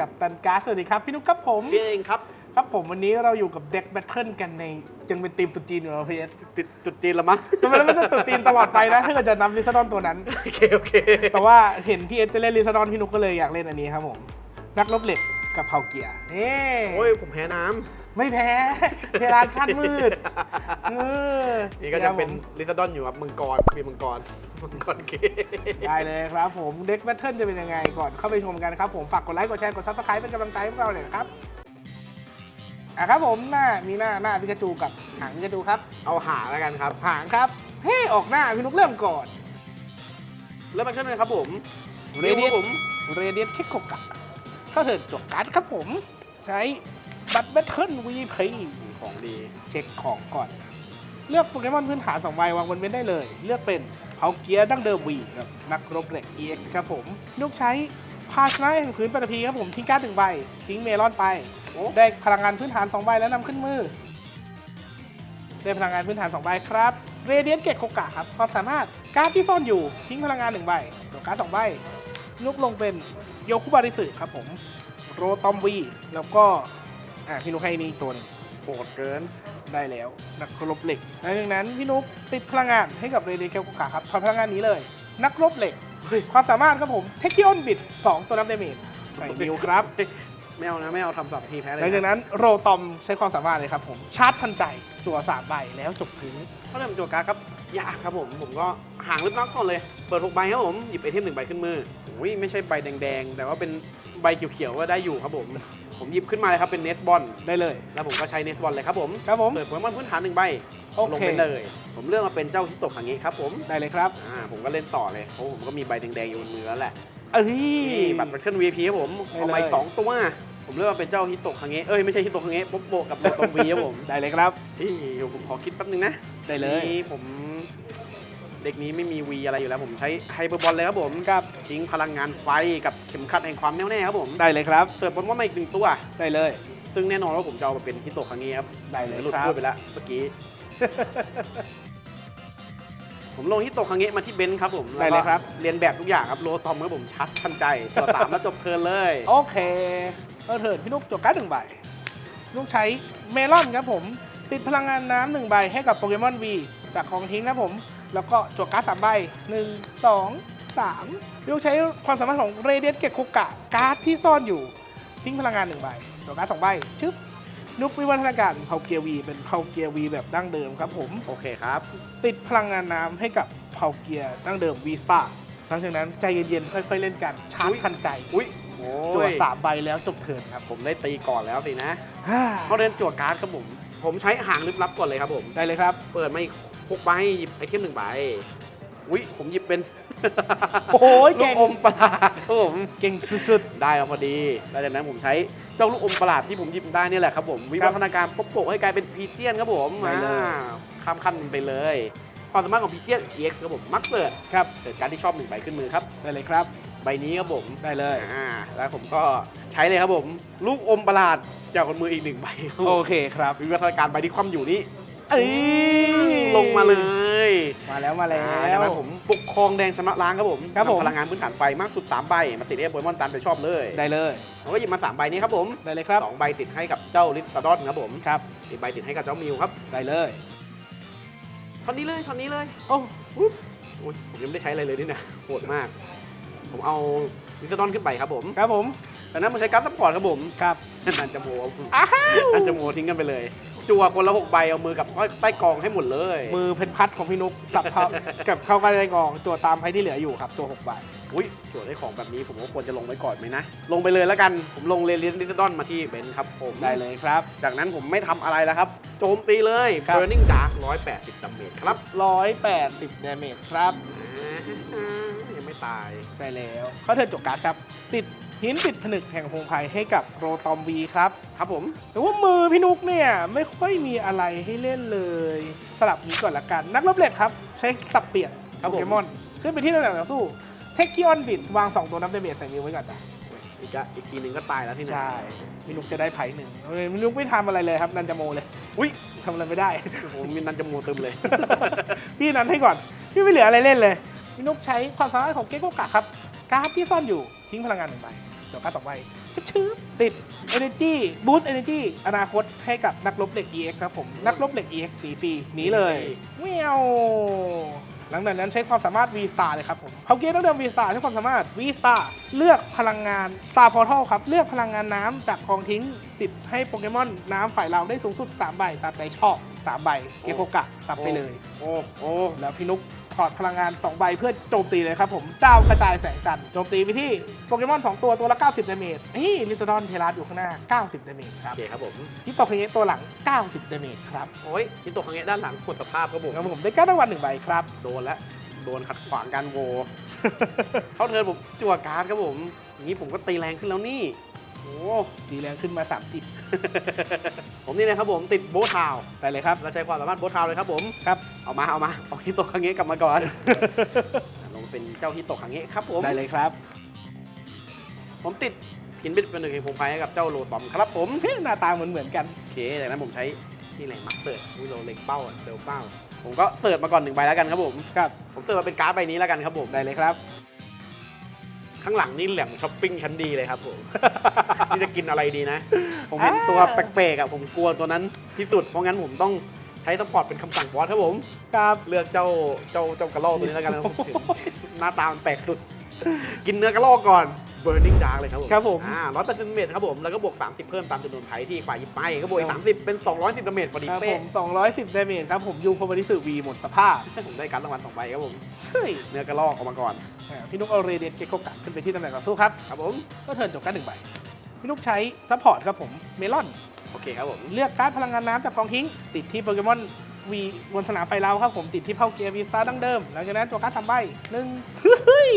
กับตันการ์ดสวัสดีครับ พี่นุ๊กครับผมพี่เองครับ ครับผมวันนี้เราอยู่กับเด็กแบทเทิลกันในยังเป็นทีมตุ๊จีนอยู่นะพี่เอสติดจุดจีนละมั้งแต่มันไม่ใช่ตุ๊จีนตลอดไปนะถ้าเกิดจะนำลิซาดอนตัวนั้น โอเคโอเคแต่ว่าเห็นพี่เอสจะเล่นลิซาดอนพี่นุ๊กก็เลยอยากเล่นอันนี้ครับผมนักรบเหล็ก กับเผาเกียร์นี่โอ้ยผมแพ้น้ไม่แพ้เพลานชาติมืดเออำนี่ก็จะเป็นลิซาดอนอยู่ครับมังกรมีมังกรมังกรเกได้เลยครับผมเด็กแบทเทิลจะเป็นยังไงก่อนเข้าไปชมกันครับผมฝากกดไลค์กดแชร์กดซับสไครป์เป็นกำลังใจให้พวกเราเลยนะครับอะครับผมหน้ามีหน้าหน้าพิกาจูกับหางพิกาจูครับ เอาหาแล้วกันครับ หางครับเฮ้ออกหน้าพี่นุกเริ่มก่อนเริ่มมาขึ้นเลยครับผม เรเดียผม เรเดียนคิกโกกะ เข้าเถิดจบการ์ดครับผม ใช้บัตรแบทเทิลวีพีของดี เช็คของก่อน เลือกโปเกมอนพื้นฐาน2ใบวางบนเว้นได้เลย เลือกเป็นเผาเกียร์ดั้งเดิมวีกับนักรบเหล็ก EX ครับผมนุกใช้ภาชนะแห่งพื้นปฐพีครับผมทิ้งการ์ดหนึ่งใบ ทิ้งเมลอนไปโอ้ได้พลังงานพื้นฐาน2ใบแล้วนำขึ้นมือ ได้พลังงานพื้นฐาน2ใบครับเรเดียนเกตโคกะครับความสามารถการ์ดที่ซ่อนอยู่ทิ้งพลังงาน1ใบตัวการ์ด2ใบลุกลงเป็น โยคุบาริสึครับผม โรตอมวี แล้วก็ อ่าพี่นุกให้นี่อีกตัวหนึงโหดเกิน ได้แล้ว นักรบเหล็กหลังจากนั้นพี่นุกติดพลังงานให้กับเรเดียนเกตโคกะครับถอดพลังงานนี้เลย นักรบเหล็กเฮ้ยความสามารถครับผมเทคคิออนบิด2ตัวนับเดเมจใส่นิวครับ ไม่เอานะไม่เอาทำสับทีแพ้เลยหลังจากนั้นโรตอมใช้ความสามารถเลยครับผมชาร์จทันใจจั่วสามใบแล้วจบพื้นเขาเริ่มโจการ์ดครับ ยากครับผม ผมก็ห่างลึกนักก่อนเลย เปิดหกใบครับผม หยิบไอเทมหนึ่งใบขึ้นมือโอ้ยไม่ใช่ใบแดงๆ แต่ว่าเป็นใบเขียวๆก็ได้อยู่ครับผม ผมหยิบขึ้นมาเลยครับเป็นเนสบอลได้เลย แล้วผมก็ใช้เนสบอลเลยครับผมครับผม เปิดโปเกมอนพื้นฐานหนึ่งใบโอลงเคไปเลย ผมเลือกมาเป็นเจ้าฮิโตะคังเงะครับผมได้เลยครับอ่าผมก็เล่นต่อเลยเพราะผมก็มีใบแดงๆอยู่บนมือแล้วแหละ เอ้ย นี่บัตรบัตรเคลื่อน VIP ครับผมได้เอามาอีเลกยสองตัว ผมเลือกมาเป็นเจ้าฮิโตะคังเงะเอ้ยไม่ใช่ฮิโตะคังเงะป๊บโบะกับโรตอมวีครับผมได้เลยครับนี่เดี๋ยวผมขอคิดแป๊บนึงนะได้เลย นี่ผม เด็กนี้ไม่มีวีอะไรอยู่แล้วผมใช้ไฮเปอร์บอลเลยครับผมครับ ทิ้งพลังงานไฟกับเข็มขัดแห่งความแน่วแน่ครับผมได้เลยครับ เสิร์ฟบอลว่ามาอีกหนึ่งตัว ได้เลย ซึ่งแน่นอนว่าผมจะเอามาเป็นฮิโตะคังเงะครับได้เลยหลุดครับ พูดไปแล้วเมื่อกี้ ผมลงฮิโตะคังเงะมาที่เบนซ์ครับผมได้เลยครับแวก็เรียนแบบทุกอย่างครับโรตอมครับผมชัดทันใจตัวสามแล้วจบเทิร์นเลย โอเคเออเถิดพี่นุกจบการ์ดหนึ่งใบนุกใช้เมลอนครับผม ติดพลังงานน้ำหนึ่งใบให้กับโปเกมอนวี จากของทิ้งนะผม แล้วก็จวการ์ดสามใบหนึ่งสองสามนุกใช้ความสามารถของเรเดียนเกตโคกะการ์ดที่ซ่อนอยู่ ทิ้งพลังงานหนึ่งใบจวการ์ดสองใบชึบนุกวิวัฒนาการเผาเกียร์วีเป็นเผาเกียร์วีแบบดั้งเดิมครับผมโอเคครับ ติดพลังงานน้ำให้กับเผาเกียร์ดั้งเดิมวีสตาหลังจากนั้นใจเย็นๆค่อยๆเล่นกันชาร์จทันใจอุ้ยโอ้จั่วยสามใบแล้วจบเทิร์นครับผมได้ตีก่อนแล้วสินะฮ่าเขาเล่นจั่วการ์ดครับผม ผมใช้หางลึกลับก่อนเลยครับผม ได้เลยครับ เปิดมาอีก หกใบหยิบไอเทมหนึ่งใบอุ้ยผมหยิบเป็นโอ้ยลูเก่กงอมประหลาดครับผม เก่งสุด ได้มาพอดีหลังจากนั้นผมใช้เจ้าลูกอมประหลาดที่ผมหยิบได้นี่แหละครับผม วิวัฒนาการปบโปะให้กลายเป็นพีเจียนครับผมได้เลย อ่าข้ามขั้นมันไปเลย ความสามารถของพีเจียน EX ครับผมมักเปิดๆ ครับเกิดการดที่ชอบหนึ่งใบขึ้นมือครับ ได้เลยครับ ใบนี้ครับผมได้เลย อ่าแล้วผมก็ใช้เลยครับผม ลูกอมประหลาดจากคนมืออีกหนึ่งใบครับผมโอเคครับ วิวัฒนาการใบที่คว่ำอยู่นี่ เอ้ยลงมาเลย มาแล้วมาแล้อ่าจากวนั้นผมปกครองแดงชำระล้างครับผมครับผม นำพลังงานพื้นฐานไฟมากสุด 3 ใบ มาติดเอฟโปเกมอนตามใจชอบเลยได้เลยผมก็หยิบมา 3 ใบนี้ครับผมได้เลยครับสองใบติดให้กับเจ้าลิสซาดอนครับผมครับอีกใบติดให้กับเจ้ามิวครับได้เลยท่อนนี้เลยท่อนนี้เลยโอ้อุ๊ยอุ๊ยผมยังไม่ได้ใช้อะไรเลยนี่นะโหดมาก ผมเอาลิสซาดอนขึ้นไปครับผมครับผมจากนั้นผมใช้การ์ดซัพพอร์ตครับผมครับ นันจะโมอ้าวนันจะโมทิ้งกันไปเลย จั่วคนละหกใบเอามือกับใต้กองให้หมดเลย มือเพนพัดของพี่นุกกลับเข้า กับเข้ากันได้กองตัวตามให้ที่เหลืออยู่ครับตัวหกใบอุ้ยจั่วได้ของแบบนี้ผมก็ควรจะลงไว้ก่อนไหมนะ ลงไปเลยแล้วกัน ผมลงเรเลียนลิสซาดอนมาที่เบนซ์ครับผมได้เลยครับ จากนั้นผมไม่ทำอะไรแล้วครับ โจมตีเลยครับ Burning Dark 180ดาเมจครับร้อยแปดสิบดาเมจครับอ่ายังไม่ตาย ใช่แล้วเขาเทิร์นจบการ์ดครับ ติด หินติดผนึกแห่งพงไพรให้กับโรตอมวีครับครับผม แต่ว่ามือพี่นุกเนี่ยไม่ค่อยมีอะไรให้เล่นเลย สลับนี้ก่อนละกัน นักรบเหล็กครับ ใช้สับเปลี่ยนครับโปผมเกมอนขึ้นไปที่ตำแหน่งต่อสู้เทคกิออนบิดวาง 2 ตัวนับดาเมจใส่นิ้วไว้ก่อนจ้ะอีกอะอีกทีหนึงก็ตายแล้วที่ไหนใช่พี่นุกจะได้ไพ่หนึ่งเฮ้ยพี่นุกไม่ทำอะไรเลยครับนันจะโมเลยอุ้ยทำอะไรไม่ได้โอ้โหมีนันจะโมเติมเลย พี่นั้นให้ก่อนพี่ไม่เหลืออะไรเล่นเลยพี่นุกใช้ความสามารถของเกโกกะครับการ์ดที่ซ่อนอยู่ทิ้งพลังงานหนึ่งใบ จบการ์ดสองใบชชืบๆติด Energy Boost Energy อนาคตให้กับนักรบเหล็ก EX ครับผม นักรบเหล็ก EX หนีฟรีหนีเลยเมียวหลังจากนั้นใช้ความสามารถ V Star เลยครับผมเขาเกียร์ต้องเดิม V Star ใช้ความสามารถ V Star เลือกพลังงาน Star Portal ครับ เลือกพลังงานน้ำจากกองทิ้ง ติดให้โปเกมอนน้ำฝ่ายเราได้สูงสุด 3 ใบตามใจชอบ 3 ใบ เกโกกะตับไปเลย โอ้โอ้แล้วพี่นุกถ อดพลังงาน2ใบเพื่อโจมตีเลยครับผมดาวกระจายแสงจันทร์โจมตีไปที่โปเกมอน 2 ตัวตัวละ 90ดาเมจนี่ลิซดอนเทรัสอยู่ข้างหน้า 90ดาเมจคโอรับเคครับผมที่ตกเพงตัวหลัง 90ดาเมจครับโอ้ยที่ตกครั้งนี้ด้านหลังหมดสภาพครับผมครับผมได้การรางวัลหนึ่งใบครับ โดนแล้วโดนขัดขวางการโว เข้าเทิร์นผมจั่วการ์ดครับผมอย่างนี้ผมก็ตีแรงขึ้นแล้วนี่โอ้ ดีแรงขึ้นมา30ผมนี่นะครับผมติดโบททาวน์ไปเลยครับเราใช้ความสามารถโบททาวน์เลยครับผม ครับ เอามาเอามาเอาฮิโตะครั้งนี้กลับมาก่อน ลงมาเป็นเจ้าฮิโตะครั้งนี้ครับผมได้เลยครับ ผมติดพินบิดเป็นหนึ่งในผมไฟให้กับเจ้าโลตอมครับผมหน้าตาเหมือนเหมือนๆกันโอเคจากนั้นผมใช้นี่แหละมักเสิร์ฟวิโลเล็งเป้าอะเซลเป้า ผมก็เสิร์ฟมาก่อนหนึ่งใบแล้วกันครับผมครับผมเสิร์ฟมาเป็นการ์ดใบนี้แล้วกันครับผม ได้เลยครับ ข้างหลังนี่แหลมช้อปปิ้งชั้นดีเลยครับผม นี่จะกินอะไรดีนะ ผมเห็นตัวแปลกๆอะผมกลัวตัวนั้นที่สุดเพราะงั้นผมต้อง ใช้สปอร์ตเป็นคำสั่งบอสครับผมครับเลือกเจ้าเจ้าเจ้ากระรอกตัวนี้แล้วกันนะครับผมเห็นหน้าตามันแปลกสุด กินเนื้อกระรอกก่อน Burning Dark เลยครับผมครับผม อ่าร้อยเปอร์เซ็นต์เมตรครับผม แล้วก็บวก 30 เพิ่มตามจำนวนไพ่ที่ฝ่ายหยิบไปก็บวกอีก30 เป็น 210ดาเมจพอดีครับผเป๊ะม210ดาเมจครับผมยูโคบริสุวีหมดสภาพผมได้การดรางวัลสองใบครับผม เฮ้ยเนื้อกระรอกออกมาก่อน อ่าพี่นุกเอาเรเดียนเกโกกะขึ้นไปที่ตำแหน่งต่อสู้ครับ ครับผม ก็เทิร์นจบการดหนึ่งใบ พี่นุกใช้ซัพพอร์ตครับผม เมลอน โอเคครับผมเลือกการ์ดพลังงานน้ำจากกองทิ้ง ติดที่โปเกมอนวีบนสนามไฟเราครับผมติดที่เผ่าเกียร์วีสตาร์ดั้งเดิมหลังจากนั้นตัวการ์ดสามใบหนึ่งเฮ้ย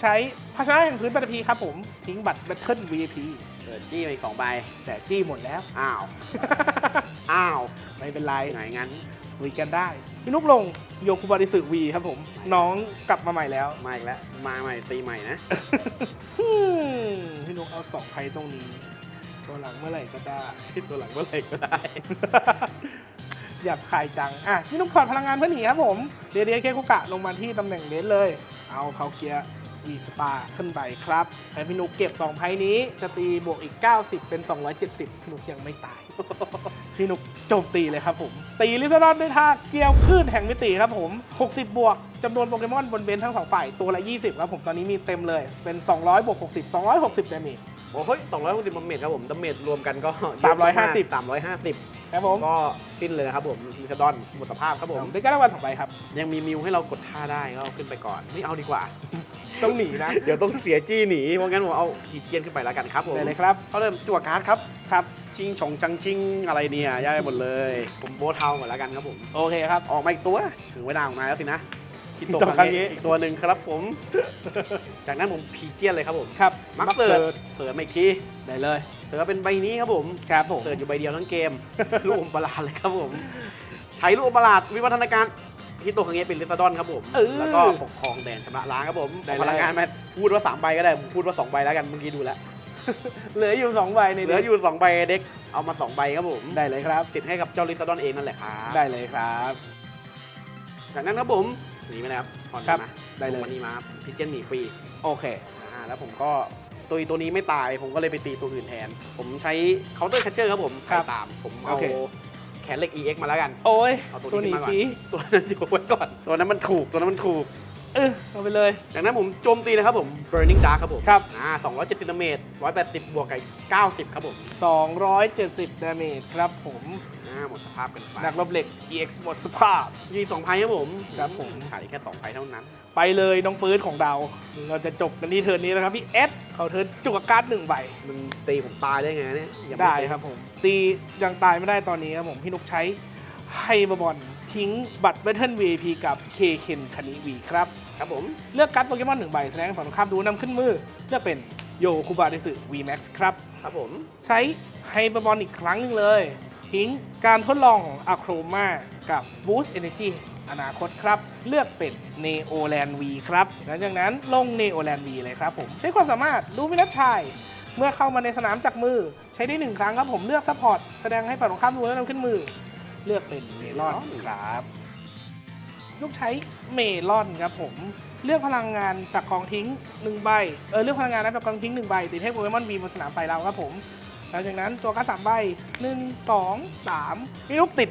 ใช้ภาชนะแห่งพื้นบัตรพีครับผมทิ้งบัตรแบตเทิล VIP เปิดจี้มาอีกสองใบ แต่จี้หมดแล้ว อ้าว อ้าวไม่เป็นไรไงงั้น คุยกันได้พี่นุกลงโยคุบาริสึวีครับผม น้องกลับมาใหม่แล้ว มาอีกแล้ว มาใหม่ตีใหม่นะฮึ่มพี่นุกเอาสองไพ่ตรงนี้ ตัวหลังเมื่อไหร่ก็ได้ ที่ตัวหลังเมื่อไหร่ก็ได้ อยากขายจัง อะ พี่นุกถอดพลังงานเพื่อหนีครับผม เดเดียเคคุกะลงมาที่ตำแหน่งเลนเลย เอาเขาเกียร์วีสปาขึ้นไปครับให้พี่นุกเก็บ 2 ไพ่นี้จะตีบวกอีก 90 เป็น 270 พี่นุกยังไม่ตาย พี่นุกโจมตีเลยครับผม ตีลิซาดอนด้วยท่าเกลียวคลื่นแห่งมิติครับผม 60 บวกจำนวนโปเกมอนบนเบนทั้งสองฝ่ายตัวละ 20 ครับผม ตอนนี้มีเต็มเลย เป็น 200 บวก 60 260ดาเมจ โอ้ยสองร้อยหกสิบดาเมจครับผมดาเมจรวมกันก็สามร้อยห้าสิบสามร้อยห้าสิบครับผมก็สิ้นเลยนะครับผมมิคาดอนหมดสภาพครับผม ได้การรางวัลสองใบครับ ยังมีมิวให้เรากดท่าได้ก็เอาขึ้นไปก่อน ไม่เอาดีกว่า ต้องหนีนะ เดี๋ยวต้องเสียจี้หนีเพราะงั้นผมเอาทีเจียนขึ้นไปแล้วกันครับผมได้เลยครับ เขาเริ่มจั่วการ์ดครับ ครับชิงชงจังชิงอะไรเนี่ยย่ายหมดเลย ผมโบทเทาหมดแล้วกันครับผม โอเคครับ ออกมาอีกตัว ถึงเวลาของนายแล้วสินะ ที่ตกตกครั้งนี้อีกตัวหนึ่งครับผม จากนั้นผมพีเจียนเลยครับผมครับมักเสิร์ฟเสิร์ฟมาอีกทีได้เลยเสิร์ฟเป็นใบนี้ครับผมครับผมเสิร์ฟอยู่ใบเดียวทั้งเกมลูกอมประหลาดเลยครับผม ใช้ลูกอมประหลาดวิวัฒนาการที่ตัวครั้งนี้เป็นลิซาดอนครับผมเออแล้วก็ปกครองแดนชำระล้างครับผมได้เอาเลยพลังงานมาพูดว่าสามใบก็ได้ผมพูดว่าสองใบแล้วกันเมื่อกี้ดูแล้วเหลืออยู่สองใบในเหลืออยู่สองใบเด็กเอามาสองใบครับผมได้เลยครับติดให้กับเจ้าลิซาดอนเองนั่นแหละครับได้เลยครับจากนั้นครับผมห นีมาเลยครับผ่อนครับมาได้เลยวันนี้มาพิเจนหนีฟรีโอเค อ่าแล้วผมก็ตัวตัวนี้ไม่ตาย ผมก็เลยไปตีตัวอื่นแทน ผมใช้เคาน์เตอร์แคชเชอร์ครับผมครับไปตาม ผมเอาโอเค แขนเหล็ก EX มาแล้วกัน โอ้ยเอาตัวตัวนี้หนีขึ้นมาก่อนฟรีตัวนั้นอยู่ไว้ก่อน ตัวนั้นมันถูก ตัวนั้นมันถูก เออเอาไปเลยจากนั้นผมโจมตีเลยครับผม Burning Dark ครับผมครับ อ่า270ดาเมจ180 บวกกับ90 ครับผม 270ดาเมจครับผม อ่าหมดสภาพกันไปนักรบเหล็ก EX หมดสภาพยีสองไพ่ครับผมครับผม ขายได้แค่สองไพ่เท่านั้น ไปเลยน้องปื๊ดของเรา เราจะจบกันที่เทิร์นนี้แล้วครับพี่เอสเขาเทิร์นจุกการ์ดหนึ่งใบมึงตีผมตายได้ไงเนี่ยยังม่ได้ครับผม ตียังตายไม่ได้ตอนนี้ครับผม พี่นุกใช้ไฮบอบอลทิ้งบัตรเบทเทิล VIP กับเคเคนคานิวีครับ ครับผม เลือกการ์ดโปเกมอนหนึ่งใบแสดงฝั่งตรงข้ามดูนำขึ้นมือ เลือกเป็นโยคุบาเดสึ VMAX ครับ ครับผม ใช้ไฮเปอร์บอลอีกครั้งหนึ่งเลย ทิ้ง การทดลองของอะโครมากับ Boost Energy อนาคตครับ เลือกเป็น Neo Land V ครับหลังจากนั้นลง Neo Land V เลยครับผมใช้ความสามารถดูมินัชชัยเมื่อเข้ามาในสนามจากมือ ใช้ได้หนึ่งครั้งครับผมเลือกซัพพอร์ตแสดงให้ฝ่ายตรงข้ามดูแล้วนำขึ้นมือ เลือกเป็นเมลอนครับลูกใช้เมลอนครับผมเลือกพลังงานจากกองทิ้งหนึ่งใบเออเลือกพลังงานนะจากกองทิ้งหนึ่งใบติดให้โปเกมอนวีบนสนามไฟเราครับผม หลังจากนั้นตัวการ์ดสามใบหนึ่งสองสามพี่นุกติด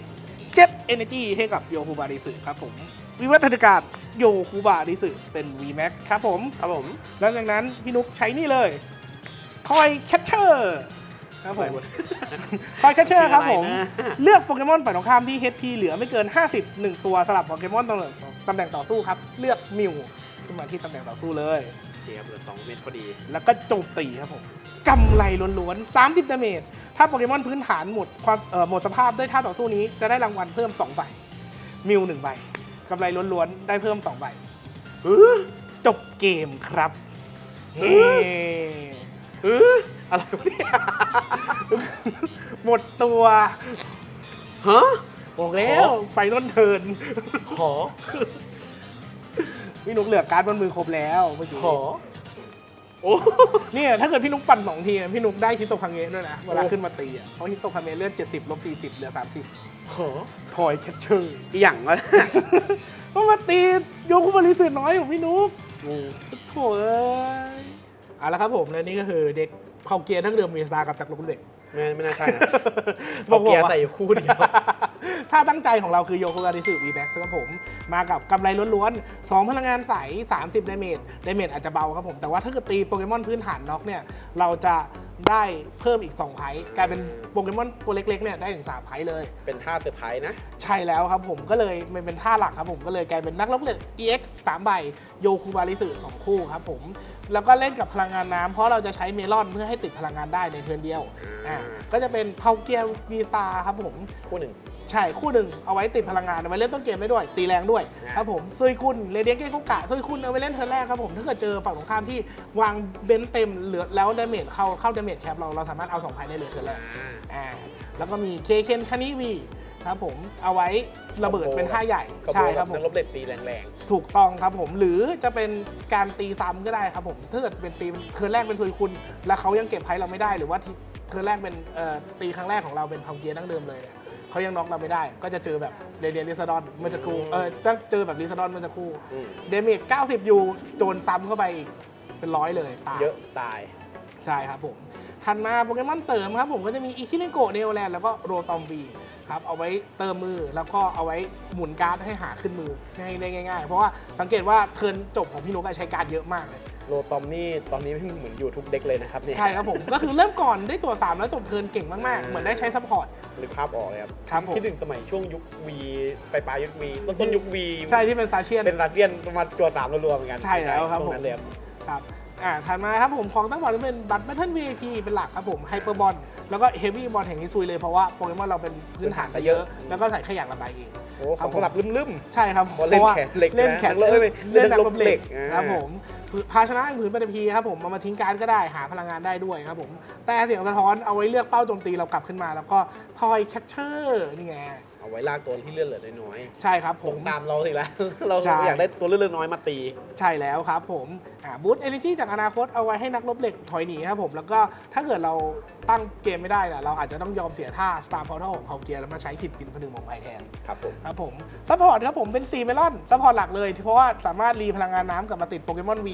เจ็ตเอเนจีให้กับโยคูบาริสึครับผม วิวัฒนาการโยคูบาริสึเป็น VMAX ครับผมครับผมหลังจากนั้นพี่นุกใช้นี่เลยคอยแคชเชอร์ครับผมคอยแคชเชอร์ครับผมอะไรนะเลือกโปเกมอนฝ่ายตรงข้ามที่ HP เหลือไม่เกิน 50 1 ตัวสลับโปเกมอนตำแหน่งตำแหน่งต่อสู้ครับ เลือกมิวขึ้นมาที่ตำแหน่งต่อสู้เลยโอ เคครับเหลือสองเม็ดพอดี แล้วก็โจมตีครับผมกำไรล้วนๆ 30ดาเมจ ถ้าโปเกมอนพื้นฐานหมดความเอ่อหมดสภาพด้วยท่าต่อสู้นี้จะได้รางวัลเพิ่ม2ใบ มิว1ใบกำไรล้วนๆ ได้เพิ่ม2ใบจบเกมครับเฮ้เอออะไรวะเนี่ย หมดตัวฮะบอกแล้ว ไฟนอลเทิร์นหอ พี่นุกเหลือการ์ดบนมือครบแล้วเมื่อกี้หอโอ้เนี่ยถ้าเกิดพี่นุกปั่นสองทีอะพี่นุกได้ฮิตโตคังเงะด้วยนะ เวลาโอ้ขึ้นมาตีอะเพราะฮิตโตคังเงะเลือด70ลบ40เหลือ30หอทอยแคชเชอร์อีหยังวะก็มาตีโยคุบริสุทธิ์น้อยของพี่นุกงงโถ่เอ้ยเอาละครับผมและนี่ก็คือเด็กเผาเกียร์ทั้งเดิมมีซากับตักลูกเด็ก ไม่ไม่น่าใช่นะ บอกเอาเกียร์ว่าใส่คู่เดียว ถ้าตั้งใจของเราคือโยโกการิสึ V Max ครับผม มากับกำไรล้วนๆ 2 พลังงานใส 30 ดาเมจ ดาเมจอาจจะเบาครับผม แต่ว่าถ้าเกิดตีโปเกมอนพื้นฐานน็อกเนี่ย เราจะได้เพิ่มอีก 2ไพท์กลายเป็นโปเกมอนตัวเล็กๆเนี่ยได้ถึง3ไพท์เลย เป็นท่าเซอร์ไพรส์นะ ใช่แล้วครับผมก็เลยมันเป็นท่าหลักครับผมก็เลยกลายเป็นนักลบเหล็ก EX 3 ใบ โยคูบาริสึ2คู่ครับผม แล้วก็เล่นกับพลังงานน้ำเพราะเราจะใช้เมลอนเพื่อให้ติดพลังงานได้ในเทิร์นเดียวอ่าก็จะเป็นเพาเกียร์วีสตาร์ครับผม คู่หนึ่ง ใช่คู่หนึ่งเอาไว้ติดพลังงานเอาไว้เล่นต้นเกมได้ด้วย ตีแรงด้วยอ่าครับผมซุยคุณเรเดียนเกคุกะซุยคุณเอาไว้เล่นเทิร์นแรกครับผมถ้าเกิดเจอฝั่งตรงข้ามที่วางเบนซ์เต็มเหลือแล้วดาเมจเข้าเข้าดาเมจแคปเราเราสามารถเอา2พันได้เลยเทิร์นแรกอ่าอ่าแล้วก็มีเคเคนคานิวีครับผมเอาไว้ระเบิดเป็นท่าใหญ่ก็ใช่ครับผนัมกลบเหล็กตีแรงถูกต้องครับผมหรือจะเป็นการตีซ้ำก็ได้ครับผมถ้าเกิดเป็นตีเทิร์นแรกเป็นซุยคุณ แล้วเขายังเก็บไพ่เราไม่ได้หรือว่าเทิร์นแรกเป็นเอ่อตีครั้งแรกของเราเป็นพาวเกียร์ดั้งเดิมเลยเนี่ย เขายังน็อกเราไม่ได้ ก็จะเจอแบบเรเดียนลิซาดอนเมื่อสักครู่เออจะเจอแบบลิซาดอนเมื่อสักครู่ๆอืม เดเมจ90อยู่โดนซ้ำเข้าไปอีกเป็นร้อยเลยตาย เยอะตาย ใช่ครับผม ถัดมาโปเกมอนเสริมครับผมก็จะมีอิคิเนโกะเนโอแลนด์แล้วก็โรตอมวี ครับ เอาไว้เติมมือแล้วก็เอาไว้หมุนการ์ดให้หาขึ้นมือง่ายได้ง่าย ๆ เพราะว่าสังเกตว่าเทิร์นจบของพี่นุกอะใช้การ์ดเยอะมากเลย โลตอมนี่ตอนนี้ไม่เหมือนอยู่ทุกเด็กเลยนะครับเนี่ยใช่ครับผม ก็คือเริ่มก่อนได้ตัว 3 แล้วจบเทิร์นเก่งมากๆ เหมือนได้ใช้ซัพพอร์ต นึกภาพออกเลยครับครับผม คิดถึงสมัยช่วงยุควีปลายปลายยุควีต้นต้นยุควีใช่ที่เป็นซาเชียน เป็นรัสเซียนมาจัวสามรัวๆเหมือนกันใช่แล้วครับช่วผมงนั้นเลยครับ ครับ อ่าถัดมาครับผมของตั้งบอลเป็นบัตรแบทเทิล VIP เป็นหลักครับผมไฮเปอร์บอล แล้วก็เฮฟวี่บอลแห่งฮิซุยเลยเพราะว่าโปเกมอนเราเป็นพื้นฐานจะเยอะ แล้วก็ใส่แค่อย่างละใบเอง โอ้คขรัอบงผมสลับลืมใช่ครับเพราะเล่นพะว่แขนเหล็กนะเล่นแขนนักรบเอ้ยเล่นนักนักรรบบเหล็กเหล็กอ่าครับผมภาชนะผืนปฐพีครับผมเอามาทิ้งการดก็ได้หาพลังงานได้ด้วยครับผมแต่เสียงสะท้อนเอาไว้เลือกเป้าโจมตีเรากลับขึ้นมา แล้วก็ทอยแคชเชอร์นี่ไงๆ เอาไว้ลากตัวที่เลือดเหลือน้อยใช่ครับๆผตรมงตามเราสิละเราใช่ อยากได้ตัวเลือดน้อยมาตี ใช่แล้วครับผมบูตเอเนจีจากอนาคตเอาไว้ให้นักรบเหล็กถอยหนีครับผม แล้วก็ถ้าเกิดเราตั้งเกมไม่ได้นะเราอาจจะต้องยอมเสียท่า Star Portal ของเขาเกียร์แล้วมาใช้ขีดปินผนึงของไปแทน ครับผม ครับผมซัพพอร์ตครับผมเป็นซีเมลอนซัพพอร์ตหลักเลย เพราะว่าสามารถรีพลังงานน้ำกลับมาติดโปเกมอน V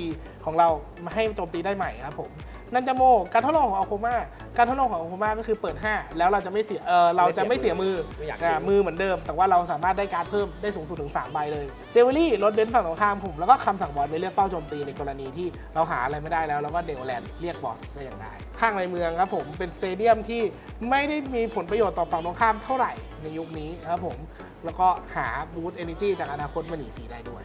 ของเรามาให้โจมตีได้ใหม่ครับผม นันจาโม การทดลองของอัลโคมาการทดลองของอัลโคมาก็คือเปิด 5 แล้วเราจะไม่เสียเออเราจะไม่เสียมือไม่อยากอ่าเสียมือเหมือนเดิม แต่ว่าเราสามารถได้การดเพิ่มได้สูงสุดถึง 3 ใบเลยเซเวอรี่ลดเบนซ์ฝั่งตรงข้ามผม แล้วก็คำสั่งบอสไปเลือกเป้าโจมตีในกรณีที่เราหาอะไรไม่ได้แล้วแล้วก็เดลแลนด์เรียกบอสก็ยังได้ข้างในเมืองครับผมเป็นสเตเดียมที่ไม่ได้มีผลประโยชน์ต่อฝั่งตรงข้ามเท่าไหร่ในยุคนี้ครับผมแล้วก็หาบูตเอเนจีจากอนาคตมาหนีฟรีได้ด้วย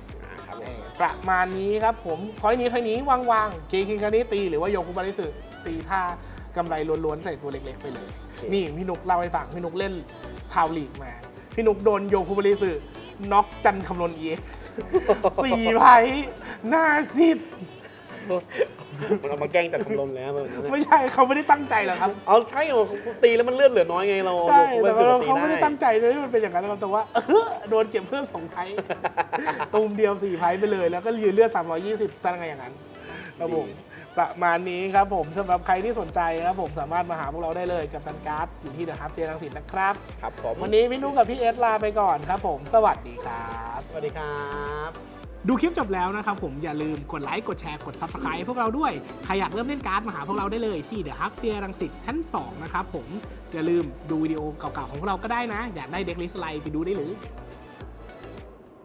อ่าครับผมเอ่อประมาณนี้ครับผมพอยนี้ทอยนี้วางวางๆเกคิงคานิตีหรือว่าโยคุบาริสึตีท่ากำไรล้วนๆ ใส่ตัวเล็กๆ ไปเลย นี่พี่นุกเล่าให้ฟังพี่นุกเล่นทาวลีกมา พี่นุกโดนโยคุบาริสึน็อกจันคำนน EX สี่ไพ่หน้าซิด มันเอามาแกล้งแต่ทำลมแล้วมันไม่ใช่เขาไม่ได้ตั้งใจหรอกครับ เอาใช่เหรอตีแล้วมันเลือดเหลือน้อยไงเราใช่ยกแต่ว้ว่าตีเขาไม่ได้ตั้งใจเลยที่มันเป็นอย่างนั้นนะครับแต่ว่าเออโดนเก็บเพิ่มสองไพ่ตูมเดียวสี่ไพ่ไปเลย แล้วก็ยืนเลือด320สร้างไงอย่างนั้นครับผมประมาณนี้ครับผมสำหรับใครที่สนใจครับผมสามารถมาหาพวกเราได้เลยกับตันการ์ดอยู่ที่เดอะฮับเจรังสิตนะครับครับผมวันนี้พี่นุกกับพี่เอสลาไปก่อนครับผมสวัสดีครับ สวัสดีครับ ดูคลิปจบแล้วนะครับผมอย่าลืมกดไลค์กดแชร์กด Subscribe พวกเราด้วย ใครอยากเริ่มเล่นการ์ดมาหาพวกเราได้เลยที่เดอะฮักเซียรังสิตชั้น 2 นะครับผมอย่าลืมดูวิดีโอเก่าๆของพวกเราก็ได้นะ อยากได้เด็กลิสไลไปดูได้เลย